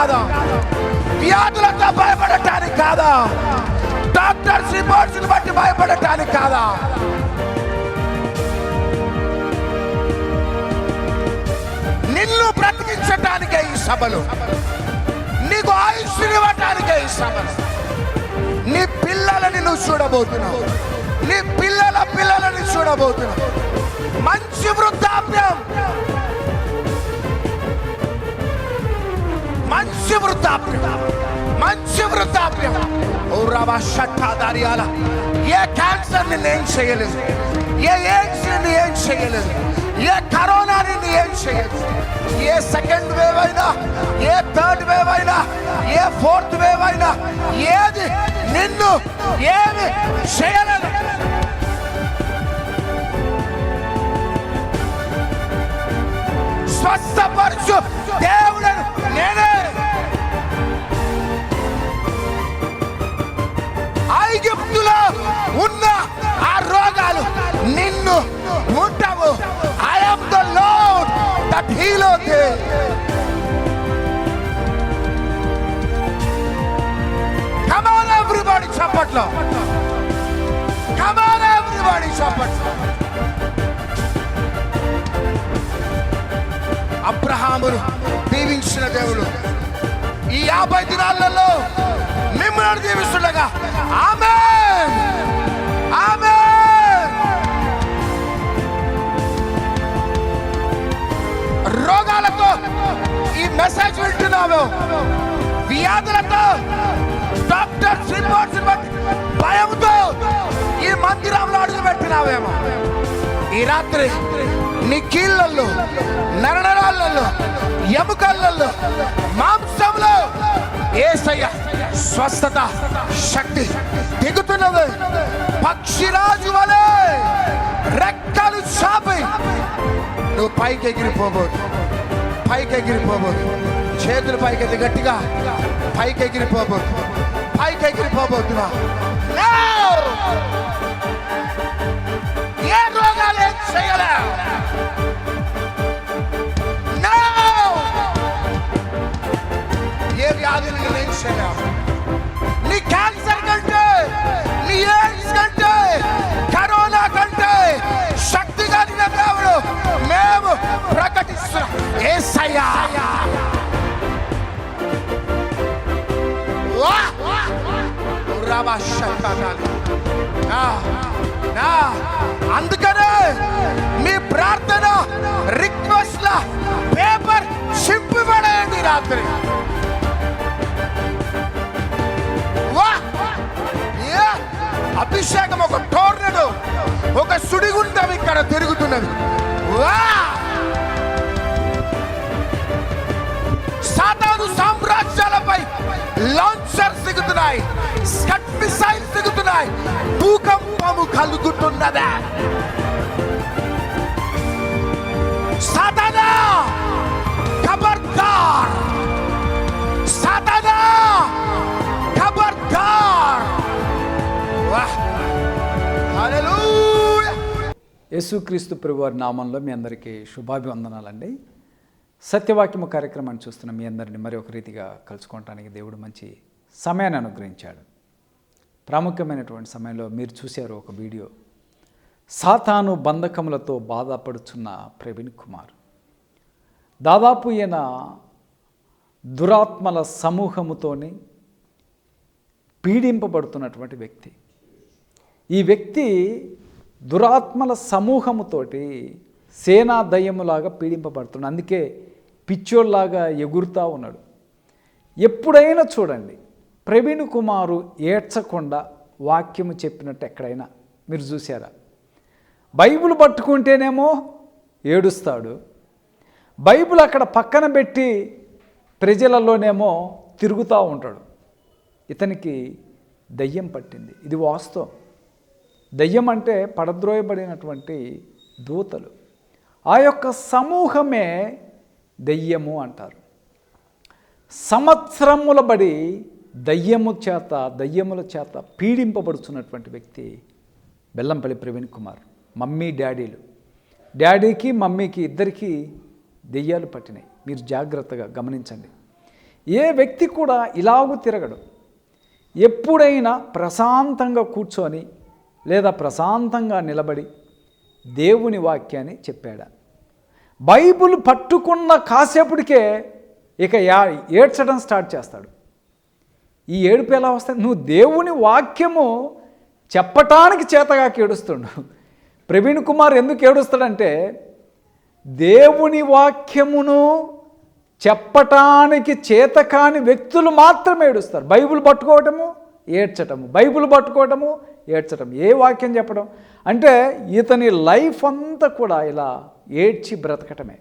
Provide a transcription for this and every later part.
కాదా? వ్యాధులతో భయపడటానికి కాదా? డాక్టర్స్ రిపోర్ట్స్ బట్టి భయపడటానికి కాదా? నిన్ను బ్రతికించటానికే ఈ సభలు. నీకు ఆయుష్ ఇవ్వటానికే ఈ సభలు. నీ పిల్లలని నువ్వు చూడబోతున్నావు. నీ పిల్లల పిల్లలని చూడబోతున్నావు. మంచి వృద్ధాప్యం. మంచి వృద్ధాప్యం మంచి వృద్ధాప్యం ఓ రవా షట్టాదారియాల ఏ క్యాన్సర్ నిన్ను ఏం చేయలేదు? ఏ ఎయిడ్స్ నిన్ను ఏం చేయలేదు? ఏ కరోనా నిన్ను ఏం చేయలేదు? ఏ సెకండ్ వేవ్ అయినా ఏ థర్డ్ వేవ్ అయినా ఏ ఫోర్త్ వేవ్ అయినా ఏది నిన్ను ఏమి చేయలేదు? స్వస్థపరచు దేవుడను నేనే చప్పట్లో కమాన్ ఎవ్రీబడి చప్పట్లో అబ్రహామును దీవించిన దేవుడు. ఈ యాభై దినాలలో మిమ్మల్ని దీవిస్తుండగా ఆమె ఆమె రోగాలతో ఈ మెసేజ్ వింటున్నాము. వ్యాధులతో డాక్టర్స్ రిపోర్ట్స్ బట్టి భయంతో ఈ మందిరంలో అడుగు పెట్టినావేమో ఈ రాత్రి నీ కీళ్ళల్లో నరనరాళ్ళల్లో ఎముకల్లో మాంసంలో ఏసయ్య స్వస్థత శక్తి దిగుతున్నది. పక్షిరాజు వలె రెక్కలు చాపి నువ్వు పైకి ఎగిరిపోబోదు పైకి ఎగిరిపోబోదు చేతులు పైకి గట్టిగా పైకి ఎగిరిపోబోదు పైకి ఎగిరిపోబోతున్నా! ఏ రోగాలు ఏం చేయలేవు No! ఏ వ్యాధులు నేను చేయలేవు నీ క్యాన్సర్ కంటే నీ ఎయిడ్స్ కంటే కరోనా కంటే శక్తి కలిగిన దేవుడు మేము ప్రకటిస్తున్నాం. ఏసయ్యా! నా అందుకనే మీ ప్రార్థన రిక్వెస్ట్ పేపర్ చింపిపడేయండి రాత్రి. అభిషేకం ఒక టోర్నడు ఒక సుడిగుండం ఇక్కడ తిరుగుతున్నది. వా! సాతాను సామ్రాజ్యాలపై లాంచర్ దిగుతున్నాయి. స్కట్ భూకంపము కలుగుతున్నదా. సాతానా! ఖబర్దార్ సాతానా! ఖబర్దార్ యేసుక్రీస్తు ప్రభువారి నామంలో మీ అందరికీ శుభాభివందనాలండి. సత్యవాక్యము కార్యక్రమాన్ని చూస్తున్న మీ అందరిని మరి ఒక రీతిగా కలుసుకోవటానికి దేవుడు మంచి సమయాన్ని అనుగ్రహించాడు. ప్రాముఖ్యమైనటువంటి సమయంలో మీరు చూశారు ఒక వీడియో. సాతాను బంధకములతో బాధపడుచున్న ప్రవీణ్ కుమార్. దాదాపు ఈయన దురాత్మల సమూహముతోని పీడింపబడుతున్నటువంటి వ్యక్తి. ఈ వ్యక్తి దురాత్మల సమూహముతోటి సేనా దయ్యములాగా పీడింపబడుతున్నాడు. అందుకే పిచ్చోల్లాగా ఎగురుతూ ఉన్నాడు. ఎప్పుడైనా చూడండి ప్రవీణ్ కుమారు ఏడ్చకుండా వాక్యము చెప్పినట్టు ఎక్కడైనా మీరు చూసారా బైబుల్ పట్టుకుంటేనేమో ఏడుస్తాడు. బైబుల్ అక్కడ పక్కన పెట్టి ప్రజలలోనేమో తిరుగుతూ ఉంటాడు. ఇతనికి దయ్యం పట్టింది. ఇది వాస్తవం. దయ్యం అంటే పడద్రోయబడినటువంటి దూతలు. ఆ యొక్క సమూహమే దయ్యము అంటారు. సంవత్సరముల బడి దయ్యము చేత దయ్యముల చేత పీడింపబడుతున్నటువంటి వ్యక్తి బెల్లంపల్లి ప్రవీణ్ కుమార్ మమ్మీ డాడీలు. డాడీకి మమ్మీకి ఇద్దరికీ దెయ్యాలు పట్టినాయి. మీరు జాగ్రత్తగా గమనించండి. ఏ వ్యక్తి కూడా ఇలాగూ తిరగడు. ఎప్పుడైనా ప్రశాంతంగా కూర్చొని లేదా ప్రశాంతంగా నిలబడి దేవుని వాక్యాన్ని చెప్పాడా? బైబుల్ పట్టుకున్న కాసేపటికే ఇక యా ఏడ్చడం స్టార్ట్ చేస్తాడు. ఈ ఏడుపు ఎలా వస్తుంది నువ్వు దేవుని వాక్యము చెప్పటానికి చేతగా ఏడుస్తుండు ప్రవీణ్ కుమార్ ఎందుకు ఏడుస్తాడంటే దేవుని వాక్యమును చెప్పటానికి చేతకాని వ్యక్తులు మాత్రమే ఏడుస్తారు. బైబిల్ పట్టుకోవటము ఏడ్చటము. బైబిల్ పట్టుకోవటము ఏడ్చటం ఏ వాక్యం చెప్పడం? అంటే ఇతని లైఫ్ అంతా కూడా ఇలా ఏడ్చి బ్రతకటమే.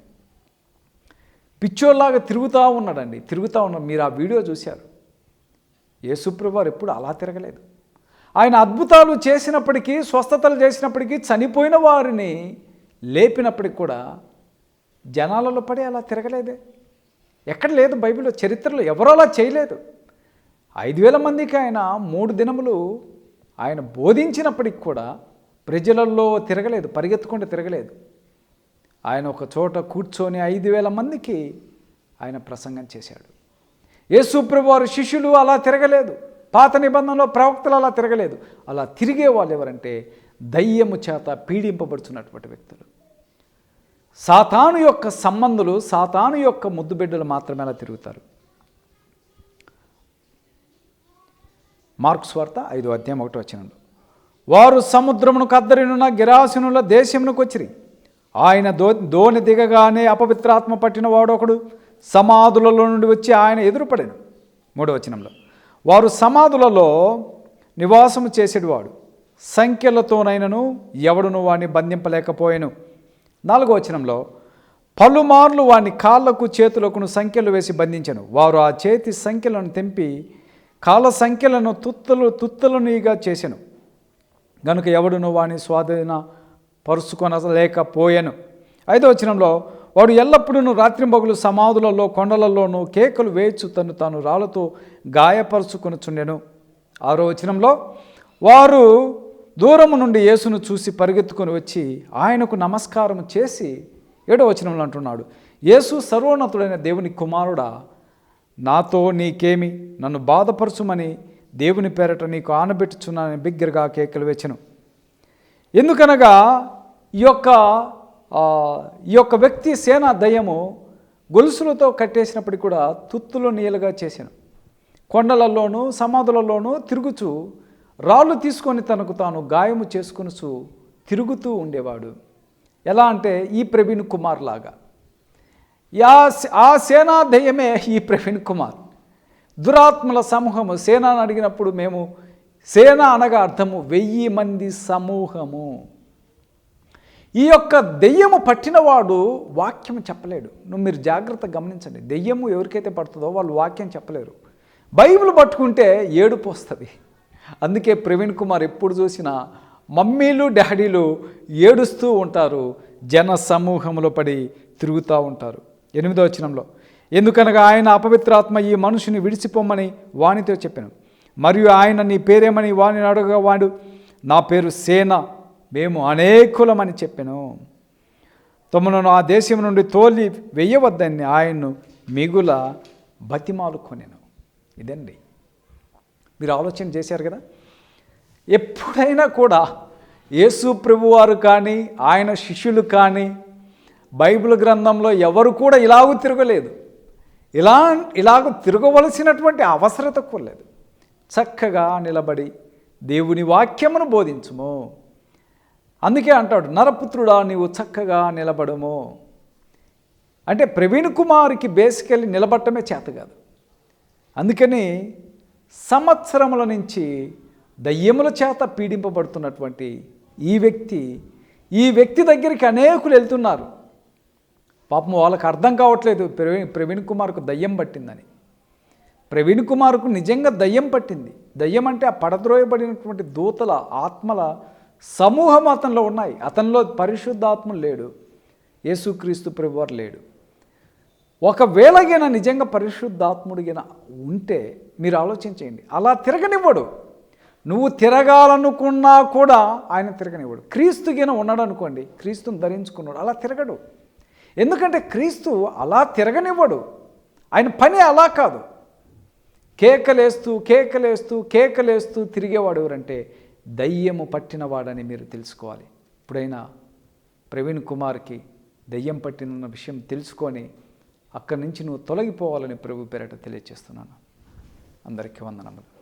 పిచ్చోళ్ళలాగా తిరుగుతూ ఉన్నాడండి. తిరుగుతూ ఉన్నాడు మీరు ఆ వీడియో చూశారు. యేసుప్రభు వారు ఎప్పుడు అలా తిరగలేదు. ఆయన అద్భుతాలు చేసినప్పటికీ స్వస్థతలు చేసినప్పటికీ చనిపోయిన వారిని లేపినప్పటికి కూడా జనాలలో పడి అలా తిరగలేదే. ఎక్కడ లేదు బైబిల్లో చరిత్రలో ఎవరో అలా చేయలేదు. ఐదు వేల మందికి ఆయన మూడు దినములు ఆయన బోధించినప్పటికి కూడా ప్రజలలో తిరగలేదు పరిగెత్తుకుంటూ తిరగలేదు. ఆయన ఒక చోట కూర్చొని ఐదు వేల మందికి ఆయన ప్రసంగం చేశాడు. యేసుప్రభు వారు శిష్యులు అలా తిరగలేదు. పాత నిబంధనలో ప్రవక్తలు అలా తిరగలేదు. అలా తిరిగే వాళ్ళు ఎవరంటే దయ్యము చేత పీడింపబడుతున్నటువంటి వ్యక్తులు. సాతాను యొక్క సంబంధులు సాతాను యొక్క ముద్దుబిడ్డలు మాత్రమే అలా తిరుగుతారు. మార్క్స్ వార్త ఐదు అధ్యాయం ఒకటి వచ్చినండు వారు సముద్రమును కద్దరినున్న గిరాసునుల దేశమునకు వచ్చిరి. ఆయన దో దోణి దిగగానే అపవిత్రాత్మ పట్టిన వాడొకడు. సమాధులలో నుండి వచ్చి ఆయన ఎదురుపడాను మూడవ వచనంలో వారు సమాధులలో నివాసము చేసేటివాడు సంఖ్యలతోనైనను ఎవడును వాడిని బంధింపలేకపోయాను. నాలుగో వచనంలో పలుమార్లు వాని కాళ్ళకు చేతులకును సంఖ్యలు వేసి బంధించను. వారు ఆ చేతి సంఖ్యలను తెంపి కాళ్ళ సంఖ్యలను తుత్తలు తుత్తలనిగా చేశాను గనుక ఎవడును వాని స్వాధీన పరుచుకొనలేకపోయాను ఐదో వచనంలో వాడు ఎల్లప్పుడూ రాత్రింబగులు సమాధులలో కొండలలోనూ కేకలు వేయచ్చు తను తాను రాళ్ళతో గాయపరుచుకొనుచుండెను. ఆరో వచనంలో వారు దూరము నుండి యేసును చూసి పరిగెత్తుకొని వచ్చి ఆయనకు నమస్కారం చేసి ఏడో వచనంలో అంటున్నాడు యేసు సర్వోన్నతుడైన దేవుని కుమారుడా నాతో నీకేమి? నన్ను బాధపరచుమని దేవుని పేరట నీకు ఆనబెట్టుచున్నానని బిగ్గరగా కేకలు వేచను. ఎందుకనగా ఈ యొక్క ఈ యొక్క వ్యక్తి సేనా దయ్యము గొలుసులతో కట్టేసినప్పటికీ కూడా తుత్తులు నీలుగా చేశాను. కొండలలోనూ సమాధులలోనూ తిరుగుచూ రాళ్ళు తీసుకొని తనకు తాను గాయము చేసుకొనుచు తిరుగుతూ ఉండేవాడు. ఎలా అంటే ఈ ప్రవీణ్ కుమార్ లాగా. యా ఆ సేనా దయ్యమే ఈ ప్రవీణ్ కుమార్. దురాత్మల సమూహము సేన అడిగినప్పుడు మేము సేన అనగా అర్థము వెయ్యి మంది సమూహము. ఈ యొక్క దెయ్యము పట్టినవాడు వాక్యం చెప్పలేడు. నువ్వు మీరు జాగ్రత్త గమనించండి. దెయ్యము ఎవరికైతే పడుతుందో వాళ్ళు వాక్యం చెప్పలేరు. బైబిల్ పట్టుకుంటే ఏడుపు వస్తుంది. అందుకే ప్రవీణ్ కుమార్ ఎప్పుడు చూసినా మమ్మీలు డాడీలు ఏడుస్తూ ఉంటారు. జన సమూహంలో పడి తిరుగుతూ ఉంటారు. ఎనిమిదో వచనంలో ఎందుకనగా ఆయన అపవిత్రాత్మ ఈ మనుషుని విడిచిపోమని వానితో చెప్పాను. మరియు ఆయన నీ పేరేమని వాణిని అడగగా వాడు నా పేరు సేన. మేము అనేకులమని చెప్పాను. తమను ఆ దేశం నుండి తోలి వెయ్యవద్దని ఆయన్ను మిగుల బతిమాలుకొనిను ఇదండి. మీరు ఆలోచన చేశారు కదా? ఎప్పుడైనా కూడా యేసు ప్రభువారు కానీ ఆయన శిష్యులు కానీ బైబిల్ గ్రంథంలో ఎవరు కూడా ఇలాగూ తిరగలేదు. ఇలా ఇలాగ తిరగవలసినటువంటి అవసరత కూడా లేదు. చక్కగా నిలబడి దేవుని వాక్యమును బోధించుము. అందుకే అంటాడు నరపుత్రుడా నీవు చక్కగా నిలబడము. అంటే ప్రవీణ్ కుమార్కి బేసికల్లీ నిలబడటమే చేత కాదు. అందుకని సంవత్సరముల నుంచి దయ్యముల చేత పీడింపబడుతున్నటువంటి ఈ వ్యక్తి ఈ వ్యక్తి దగ్గరికి అనేకులు వెళ్తున్నారు. పాపం వాళ్ళకి అర్థం కావట్లేదు ప్రవీణ్ ప్రవీణ్ కుమార్కు దయ్యం పట్టిందని. ప్రవీణ్ కుమార్కు నిజంగా దయ్యం పట్టింది. దయ్యం అంటే ఆ పడద్రోయబడినటువంటి దూతల ఆత్మల సమూహం అతనిలో ఉన్నాయి. అతనిలో పరిశుద్ధాత్మ లేడు. యేసుక్రీస్తు ప్రభువారు లేడు. ఒకవేళ గిన నిజంగా పరిశుద్ధాత్ముడిగిన ఉంటే మీరు ఆలోచించేయండి. అలా తిరగనివ్వడు. నువ్వు తిరగాలనుకున్నా కూడా ఆయన తిరగనివ్వడు. క్రీస్తుగిన ఉన్నాడు అనుకోండి. క్రీస్తుని ధరించుకున్నాడు. అలా తిరగడు. ఎందుకంటే క్రీస్తు అలా తిరగనివ్వడు. ఆయన పని అలా కాదు. కేకలేస్తూ కేకలేస్తూ కేకలేస్తూ తిరిగేవాడు ఎవరంటే దయ్యము పట్టినవాడని మీరు తెలుసుకోవాలి. ఇప్పుడైనా ప్రవీణ్ కుమార్కి దయ్యం పట్టిన విషయం తెలుసుకొని అక్కడి నుంచి నువ్వు తొలగిపోవాలని ప్రభు పేరట తెలియజేస్తున్నాను అందరికీ వందనములు.